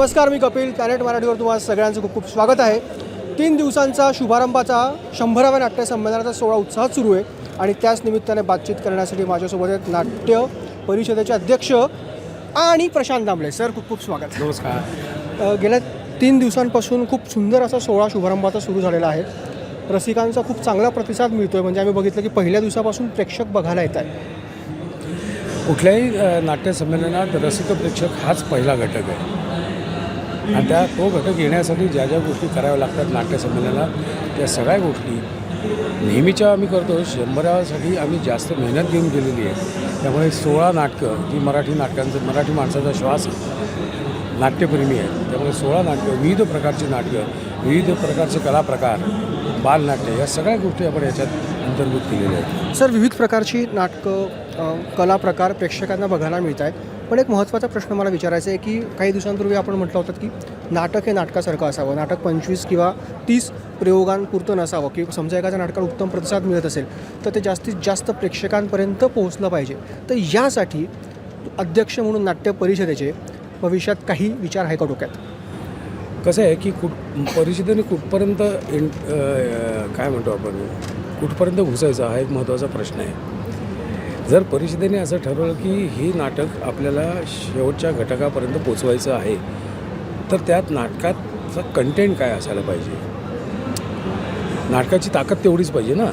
नमस्कार मी कपिल. कॅनेट मराठीवर तुम्हाला सगळ्यांचं खूप खूप स्वागत आहे. तीन दिवसांचा शुभारंभाचा शंभराव्या नाट्य संमेलनाचा सोहळा उत्साहात सुरू आहे आणि त्याच निमित्ताने बातचीत करण्यासाठी माझ्यासोबत आहेत नाट्य परिषदेचे अध्यक्ष आणि प्रशांत दामले. सर खूप खूप स्वागत. नमस्कार. गेल्या तीन दिवसांपासून खूप सुंदर असा सोहळा शुभारंभाचा सुरू झालेला आहे. रसिकांचा खूप चांगला प्रतिसाद मिळतो आहे म्हणजे आम्ही बघितलं की पहिल्या दिवसापासून प्रेक्षक बघायला येत आहेत. कुठल्याही नाट्यसंमेलनात रसिक प्रेक्षक हाच पहिला घटक आहे. आणि त्या तो घटक येण्यासाठी ज्या ज्या गोष्टी कराव्या लागतात नाट्यसंमेलनाला त्या सगळ्या गोष्टी नेहमीच्या आम्ही करतो. शंभरासाठी आम्ही जास्त मेहनत घेऊन गेलेली आहे. त्यामुळे सोळा नाटकं जी मराठी नाटकांचं मराठी माणसाचा श्वास नाट्यप्रेमी आहे त्यामुळे सोळा नाटकं विविध प्रकारची नाटकं विविध प्रकारचे कलाप्रकार बालनाट्य या सगळ्या गोष्टी आपण याच्यात अंतर्भूत केलेल्या आहेत. सर विविध प्रकारची नाटकं कला प्रकार प्रेक्षकांना बघायला मिळत आहेत पण एक महत्त्वाचा प्रश्न मला विचारायचा आहे की काही दिवसांपूर्वी आपण म्हटलं होतं की नाटक हे नाटकासारखं असावं. नाटक पंचवीस किंवा तीस प्रयोगांपुरतं नसावं की समजा एखाद्या नाटकाला उत्तम प्रतिसाद मिळत असेल तर ते जास्तीत जास्त प्रेक्षकांपर्यंत पोहोचलं पाहिजे. तर यासाठी अध्यक्ष म्हणून नाट्य परिषदेचे भविष्यात काही विचार आहे का डोक्यात? कसं आहे की कुठ परिषदेने कुठपर्यंत इन काय म्हणतो आपण? कुठपर्यंत घुसायचा हा एक महत्त्वाचा प्रश्न आहे. जर परिषदेने असं ठरवलं की हे नाटक आपल्याला शेवटच्या घटकापर्यंत पोचवायचं आहे तर त्यात नाटकाचा कंटेंट काय असायला पाहिजे? नाटकाची ताकद तेवढीच पाहिजे ना.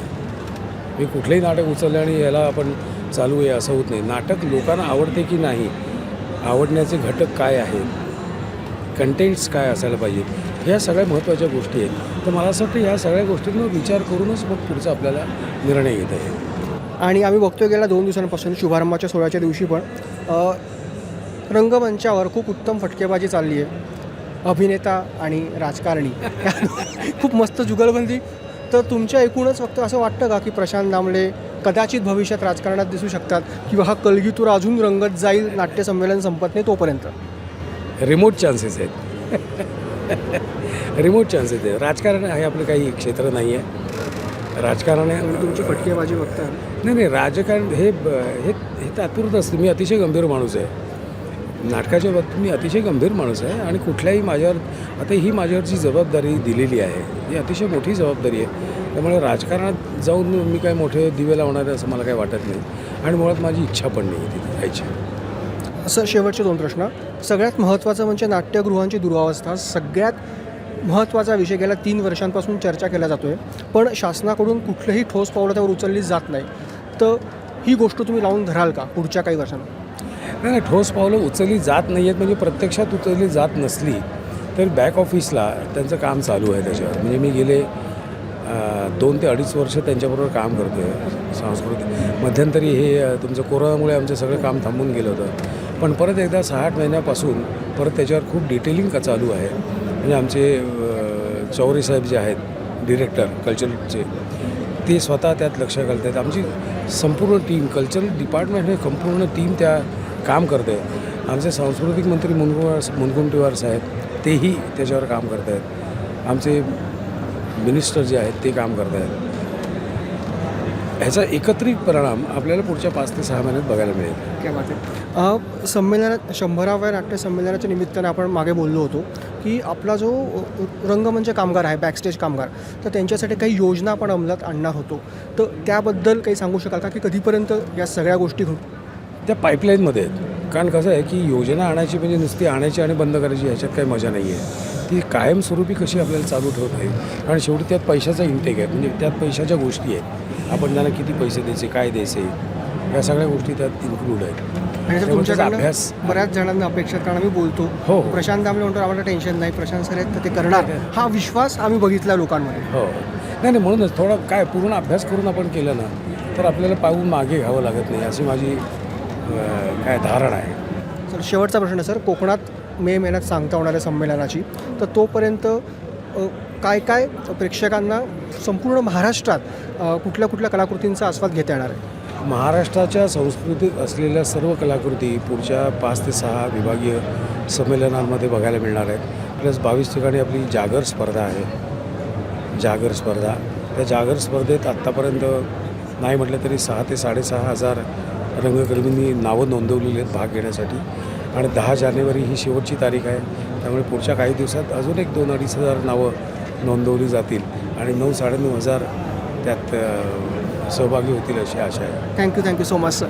मी कुठलंही नाटक उचललं आणि याला आपण चालू आहे असं होत नाही. नाटक लोकांना आवडते की नाही आवडण्याचे घटक काय आहेत कंटेंट्स काय असायला पाहिजे ह्या सगळ्या महत्त्वाच्या गोष्टी आहेत. तर मला असं वाटतं ह्या सगळ्या गोष्टींवर विचार करूनच मग पुढचा आपल्याला निर्णय घेता येईल आणि आम्ही बघतो गेल्या दोन दिवसांपासून शुभारंभाच्या सोहळ्याच्या दिवशी पण रंगमंचावर खूप उत्तम फटकेबाजी चालली आहे अभिनेता आणि राजकारणी. खूप मस्त जुगलबंदी. तर तुमच्या एकूणच फक्त असं वाटतं का की प्रशांत दामले कदाचित भविष्यात राजकारणात दिसू शकतात किंवा हा कलगीतूर अजून रंगत जाईल नाट्यसंमेलन संपत नाही तोपर्यंत? रिमोट चान्सेस आहेत. रिमोट चान्सेस आहेत. राजकारण हे आपलं काही क्षेत्र नाही आहे राजकारण आहे तुमची फटकेबाजी बघता नाही नाही राजकारण हे हे हे तात्पुरत असतं. मी अतिशय गंभीर माणूस आहे. नाटकाच्या बाबतीत मी अतिशय गंभीर माणूस आहे आणि कुठल्याही माझ्यावर आता ही माझ्यावरची जबाबदारी दिलेली आहे. ही अतिशय मोठी जबाबदारी आहे. त्यामुळे राजकारणात जाऊन मी काय मोठे दिवे लावणार आहे असं मला काही वाटत नाही. आणि मुळात माझी इच्छा पण नाही आहे तिथे जायची. असं शेवटचे दोन प्रश्न. सगळ्यात महत्त्वाचं म्हणजे नाट्यगृहांची दुरावस्था सगळ्यात महत्त्वाचा विषय गेल्या तीन वर्षांपासून चर्चा केला जातो आहे पण शासनाकडून कुठलंही ठोस पावलं त्यावर उचलली जात नाही. तर ही गोष्ट तुम्ही लावून धराल का पुढच्या काही वर्षांना नाही नाही ठोस पावलं उचलली जात नाही आहेत म्हणजे प्रत्यक्षात उचलली जात नसली तर बॅक ऑफिसला त्यांचं काम चालू आहे त्याच्यावर. म्हणजे मी गेले दोन ते अडीच वर्ष त्यांच्याबरोबर काम करतो आहे सांस्कृतिक मध्यंतरी हे तुमचं कोरोनामुळे आमचं सगळं काम थांबून गेलं होतं. पण परत एकदा सहा आठ महिन्यापासून परत त्याच्यावर खूप डिटेलिंग का चालू आहे. म्हणजे आमचे चौरे साहेब जे आहेत डिरेक्टर कल्चरचे ते स्वतः त्यात लक्ष घालत आहेत आमची संपूर्ण टीम कल्चरल डिपार्टमेंट हे संपूर्ण टीम त्या काम करते आमचे सांस्कृतिक मंत्री मुनगुवार मुनगुंटीवार साहेब तेही त्याच्यावर काम करत आहेत आमचे मिनिस्टर जे आहेत ते काम करत आहेत ह्याचा एकत्रित परिणाम आपल्याला पुढच्या पाच ते सहा महिन्यात बघायला मिळेल. काय बात आहे अ, संमेलनात शंभराव्या नाट्य संमेलनाच्या निमित्ताने आपण मागे बोललो होतो की आपला जो रंगमंच कामगार आहे बॅकस्टेज कामगार तर त्यांच्यासाठी काही योजना आपण अंमलात आणणार होतो. तर त्याबद्दल काही सांगू शकाल का की कधीपर्यंत या सगळ्या गोष्टी घडू? त्या पाईपलाईनमध्ये आहेत. कारण कसं आहे की योजना आणायची म्हणजे नुसती आणायची आणि बंद करायची ह्याच्यात काही मजा नाही आहे ती कायमस्वरूपी कशी आपल्याला चालू ठेवता येईल कारण शेवटी त्यात पैशाचा इंटेक आहे. म्हणजे त्यात पैशाच्या गोष्टी आहेत. आपण त्यांना किती पैसे द्यायचे काय द्यायचे? या सगळ्या गोष्टी त्यात इन्क्लूड आहेत. तुमच्याकडनं अभ्यास बऱ्याच जणांना अपेक्षा कारण आम्ही बोलतो. हो, हो. प्रशांत दामले म्हणतो आम्हाला टेन्शन नाही. प्रशांत सर आहेत तर ते करणार. हा विश्वास आम्ही बघितला लोकांमध्ये. हो. नाही नाही म्हणूनच थोडा काय पूर्ण अभ्यास करून आपण केलं ना तर आपल्याला पाहून मागे घ्यावं लागत नाही अशी माझी काय धारणा आहे. सर शेवटचा प्रश्न आहे सर. कोकणात मे महिन्यात सांगता होणाऱ्या संमेलनाची. तर तोपर्यंत काय काय प्रेक्षकांना संपूर्ण महाराष्ट्रात कुठल्या कुठल्या कलाकृतींचा आस्वाद घेता येणार आहे? महाराष्ट्राच्या संस्कृतीत असलेल्या सर्व कलाकृती पुढच्या पाच ते सहा विभागीय संमेलनांमध्ये बघायला मिळणार आहेत. प्लस बावीस ठिकाणी आपली जागर स्पर्धा आहे. जागर स्पर्धा. त्या जागर स्पर्धेत आत्तापर्यंत नाही म्हटलं तरी सहा ते साडेसहा हजार रंगकर्मींनी नावं नोंदवलेली आहेत भाग घेण्यासाठी. आणि दहा जानेवारी ही शेवटची तारीख आहे. त्यामुळे पुढच्या काही दिवसात अजून एक दोन अडीच हजार नावं नोंदवली जातील. आणि नऊ साडेनऊ हजार त्यात सहभागी होतील अशी आशा आहे. Thank you thank you so much sir